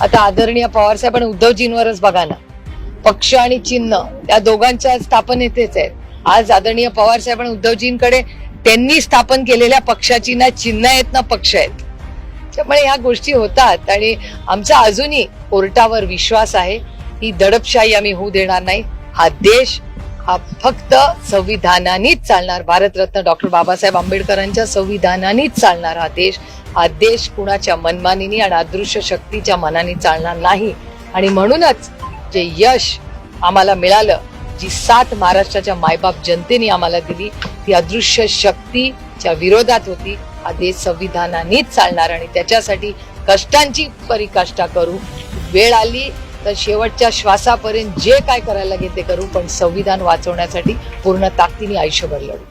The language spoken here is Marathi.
आता आदरणीय पवारसाहेब आणि उद्धवजींवरच बघा ना. पक्ष आणि चिन्ह त्या दोघांच्या स्थापनेतेच आहेत. आज आदरणीय पवारसाहेब आणि उद्धवजींकडे त्यांनी स्थापन केलेल्या पक्षाची ना चिन्ह आहेत ना पक्ष आहेत. त्यामुळे ह्या गोष्टी होतात आणि आमचा अजूनही कोर्टावर विश्वास आहे. ही दडपशाही आम्ही होऊ देणार नाही. हा देश हा फक्त संविधानानेच चालणार. भारतरत्न डॉक्टर बाबासाहेब आंबेडकरांच्या संविधानानेच चालणार हा देश. हा देश कुणाच्या मनमानीने आणि अदृश्य शक्तीच्या मनाने चालणार नाही. आणि म्हणूनच जे यश आम्हाला मिळालं जी साथ महाराष्ट्राच्या मायबाप जनतेने आम्हाला दिली ती अदृश्य शक्तीच्या विरोधात होती. हा देश संविधानानेच चालणार आणि त्याच्यासाठी कष्टांची परिकाष्ठा करू. वेळ आली तर शेवटच्या श्वासापर्यंत जे काय करायला लागेल ते करू पण संविधान वाचवण्यासाठी पूर्ण ताकदीने आयुष्यभर लढू.